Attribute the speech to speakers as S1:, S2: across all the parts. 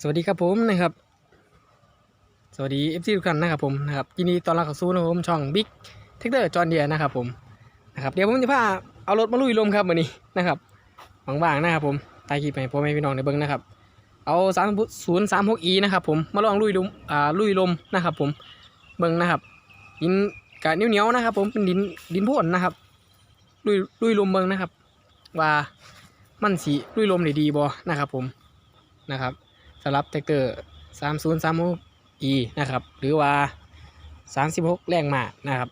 S1: สวัสดีครับผมนะครับ สวัสดีเอฟซีทุกท่านนะครับผมนะครับยินดีต้อนรับเข้าสู่นะครับผมช่องบิ๊กเทคเตอร์จอห์นเดียนะครับผมนะครับเดี๋ยวผมจะพาเอารถมาลุยลมครับวันนี้นะครับบางๆนะครับผมตายคลิปให้พ่อแม่พี่น้องในเบิ้งนะครับ เอาสามศูนย์สามหกอีนะครับผมมาลองลุยลมอ่าลุยลมนะครับผมเบิ้งนะครับดินกะเหนียวๆนะครับ ผมเป็นดินดินพ่นนะครับลุยลุยลมเบิ้งนะครับ ว่ามันสีลุยลมได้ดีบ่นะครับผมนะครับำหรับแท็กเตอร์3036 e นะครับ หรือว่า36แรงมานะครับ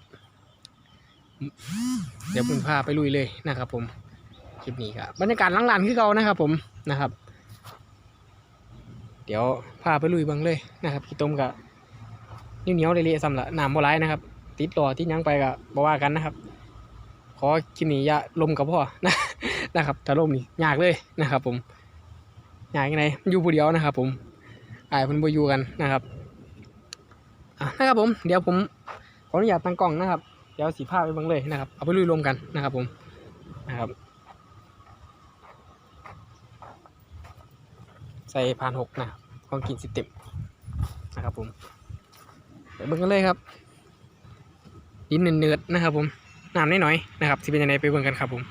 S1: เดี๋ยวผมพาไปลุยเลยนะครับ ผมคลิปนี้ครับบรรยากาศลังลานคือเก่านะครับ ผมนะครับ เดี๋ยวพาไปลุยบังเลยนะครับขี้ต้มกับเหนียวเละๆซ้ำละน้ำบ่ไหลนะครับ ติดต่อที่ยังไปกับ่ว่ากันนะครับ ขอคลิปนี้อย่าลมกับพ่อนะนะครับถ้าลมนี่ยากเลยนะครับ ผม อย่างไรอยู่ผู้เดียวนะครับ ผมอายเพิ่นบ่อยู่กันนะครับอะนะครับผมเดี๋ยวผมขออนุญาตตั้งกล้องนะครับเดี๋ยวสีภาพไปบิ่งเลยนะครับเอาไปลุยรวมกันนะครับ ผมนะครับ ใส่พานหกนะครับของกินสิเต็มนะครับ ผมไปเบิ่งกันเลยครับดินเนืดๆนะครับ ผมน้ำน้อยๆนะครับสิเป็นยังไงไปเบิ่งกันครับผม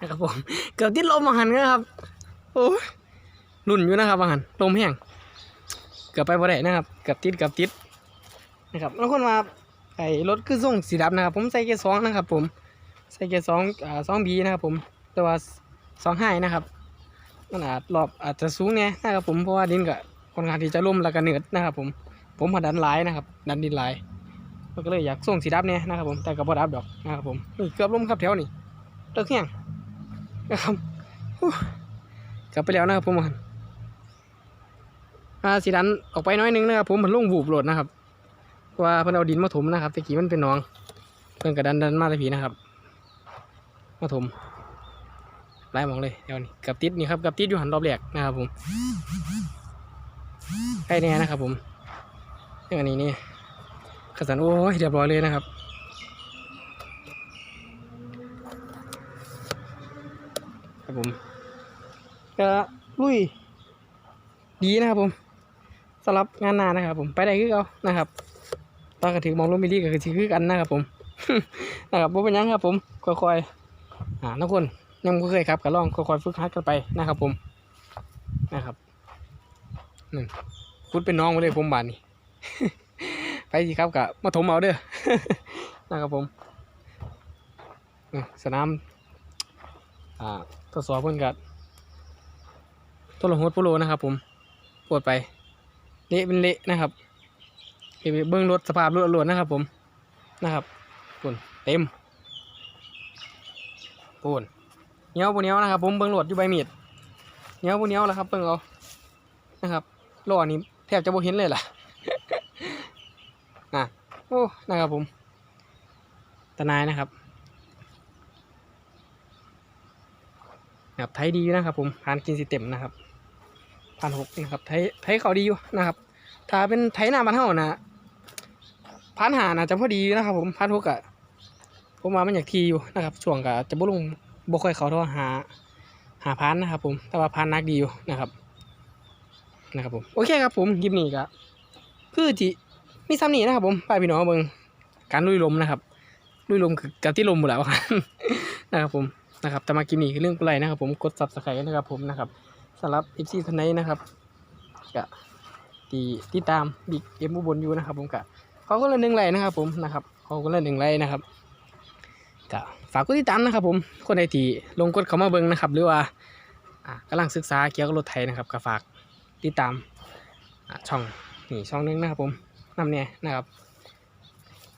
S1: นะครับผมเกือบติดลมมาหันนะครับโอ้รุ่นอยู่นะครับมาหันลมแห้งเกือบไปบ่ได้นะครับเกือบติดเกือบติดนะครับแล้วคนมาไอ้รถคือส่งสีดำนะครับ ผมใส่เกียร์สองนะครับ ผมใส่เกียร์สองอ่าสองบีนะครับ ผมแต่ว่าสองไฮนะครับมันอาจรอบอาจจะสูงเนี่ยนะครับผมเพราะว่าดินก็ค่อนข้างที่จะล่มแล้วก็เหนืดนะครับ ผมผมมาดันหลายนะครับ ดันดินหลายก็เลยอยากส่งสีดับเนี่ยนะครับผมแต่กับบดับดอกนะครับผมเกือบล้มครับแถวนี้เลิกเฮียง นะครับกลับไปแล้วนะครับผมมันอาสีดันออกไปน้อยนึงนะครับผมมันลงบูบโหลดนะครับว่าเพิ่นเอาดินมาถมนะครับตะกี้มันเป็นหนอง เพิ่นกระดันดันมาตะพีนะครับ มาถมไล่มองเลยเดี๋ยวนี้กับติดนี่ครับกับติดอยู่หันรอบแรกนะครับผมใกล้แน่นะครับผมเรื่องอันนี้นี่ขสันโอ้ยเรียบร้อยเลยนะครับ ครับผมก็ลุยดีนะครับผมสำหรับงานหนานะครับ ผมไปได้คือเอานะครับตอนกระถือมองลมมิลี่ก็คือคือกันนะครับผมนะครับบ่เป็นยังครับผมค่อยๆอ่านักคนยังบ่เคยครับก็ลองค่อยๆฝึกหัดกันไปนะครับ ผมนะครับนั่นคุดเป็นน้องมาเลยผมบานนี่ไปสิครับกะมาถมเอาเด้อนะครับผมสนาม อ่าทดสอบเพิ่นกัตัวลงหัวโปโลนะครับ ผมปวดไปเละเป็นเละนะครับเบิ้องรถสภาพรถหลวดนะครับ ผมนะครับปุ่นเต็มปุ่นเนี้ยวปุ่นเนี้ยวนะครับ ผมเบิ้องรถอยู่ใบมีดเนี้ยวปุ่นเนี้ยวแล้วครับเบิ้งเอานะครับล้อนี้แทบจะโบเห็นเลยล่ะนะโอ้นะครับผมตานายนะครับ นะครับไทยดีอยู่นะครับ ผมผ่านกินสิเต็มนะครับผ่านหกนะครับไทยไทยเขาดีอยู่นะครับ ถ้าเป็นไทยหน้าบ้านเฮานะผ่านหานะจะพอดีนะครับ ผมผ่านหกอะผมว่ามันอยากทีอยู่นะครับช่วงกะจะบ่ลงบ่ค่อยเขาเท่าหาหาพันนะครับ ผมแต่ว่าพันนักดีอยู่นะครับ นะครับผมโอเคครับผมคลิปนี้ก็คือที่มีซ้ำนี่นะครับ ผมไปพี่น้องเบิงการลุยลมนะครับลุยลมคือการที่ลมหมดแล้วครับนะครับผม นะครับแต่มากินนี่คือเรื่องอะไรนะครับ ผมกดซับสไครต์นะครับผมนะครับสำหรับเอฟซีท่านไหนนะครับก็ตีที่ตามบิ๊กเอ็มอุบลอยู่นะครับ ผมก็ขอคนละหนึ่งไลนะครับ ผมนะครับเขอคนละหนึ่งไลนะครับก็ฝากกดติดตามนะครับ ผมคนใดที่ลงกดเข้ามาเบิ่งนะครับ หรือว่าอ่ากำลังศึกษาเกี่ยวกับรถไทยนะครับก็ฝากติดตามช่องนี่ช่องนึงนะครับ ผมนำเนี่ยนะครับ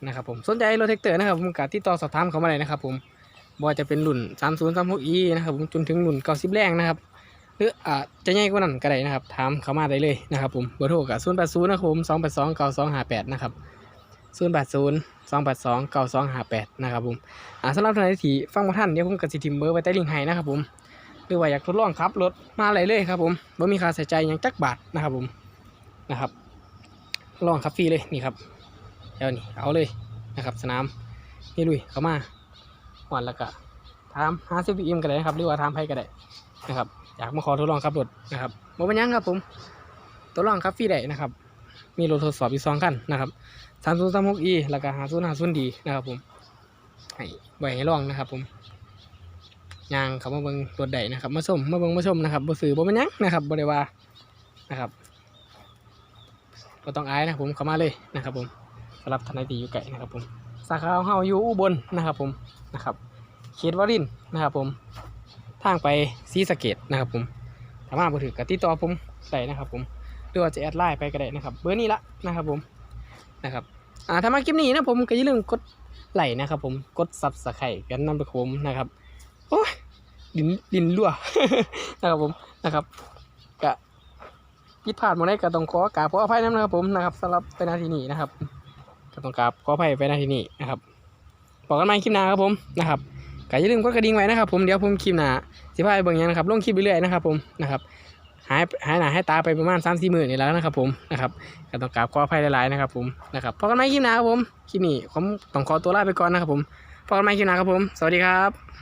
S1: นะครับผมสนใจรถแท็กเตอร์นะครับผมกติดต่อสอบถามเขามาเลยนะครับ ผม บ่ว่าจะเป็นรุ่น 30 36 e นะครับผมจนถึงรุ่น90แรงนะครับ หรืออ่าจะใหญ่กว่านั้นก็ได้นะครับถามเขามาได้เลยนะครับผมเบอร์โทรกับ080นะครับผม282 9258นะครับ080 282 9258นะครับผมอ่าสำหรับท่านใดที่ฟังมาท่านเดี๋ยวผมกสิทิมเบอร์ไว้ใต้ลิงก์ให้นะครับผมหรือว่าอยากทดลองขับรถมาเลยเลยครับผมบ่มีค่าใช้จ่ายหยังจักบาทนะครับผมนะครับ ลองครับฟรีเลยนี่ครับเดี๋ยวนี่เอาเลยนะครับ สนามนี่ลุยเข้ามา หวานแล้วก็ถามหาซีพีเอ็มก็ได้นะครับหรือว่าถามใครก็ได้นะครับอยากมาขอทดลองขับรถนะครับโมเป็นยังครับผมทดลองขับฟรีได้นะครับ มีรถทดสอบอีกสองคันนะครับสามศูนย์สามหกอีแล้วก็หาศูนย์หาศูนย์ดีนะครับผมให้ไว้ให้ลองนะครับ ผมยางเขามาเบิ่งรถใดนะครับมาชมมาเบิ่งมาชมนะครับบ่ซื้อบ่เป็นยังนะครับบ่ได้ว่านะครับก็ต้องอายนะครับผมเข้ามาเลยนะครับ ผมสำหรับทนายตีอยู่ไก่นะครับผม สาขาของเฮาอยู่อุบลนะครับผมนะครับเขตวารินนะครับผมทางไปศรีสะเกดนะครับผมสามารถมาถือกับติดต่อผมได้นะครับผมหรือว่าจะแอดไลน์ไปก็ได้นะครับเบอร์นี้ละนะครับผมนะครับอ่าถ้ามาคลิปนี้นะผมก็อย่าลืมกดไลค์นะครับผมกดซับสไครต์กันนำไปผมนะครับโอ้ยดินดินรั่วนะครับผมนะครับกะผิดพลาดมาได้ก็ต้องขอกราบขออภัยนะครับผมนะครับสำหรับไปนาทีนี้นะครับ ต้องกราบขออภัยไปนาที่นี่นะครับบอกกันใหม่คลิปหน้าครับผมนะครับก็อย่าลืมกดกระดิ่งไว้นะครับผมเดี๋ยวผมคลิปหน้าสิพาไปเบิ่งยังนะครับลงคลิปไปเรื่อยนะครับผมนะครับหายหายหน้าให้ตาไปประมาณ3ามสี่หมื่นนี่แล้วนะครับผมนะครับก็ต้องกราบขออภัยหลายๆนะครับผมนะครับพบกันใหม่คลิปหน้าครับผมคลิปนี้ผมต้องขอตัวลาไปก่อนนะครับผมพบกันใหม่คลิปหน้าครับผม สวัสดีครับ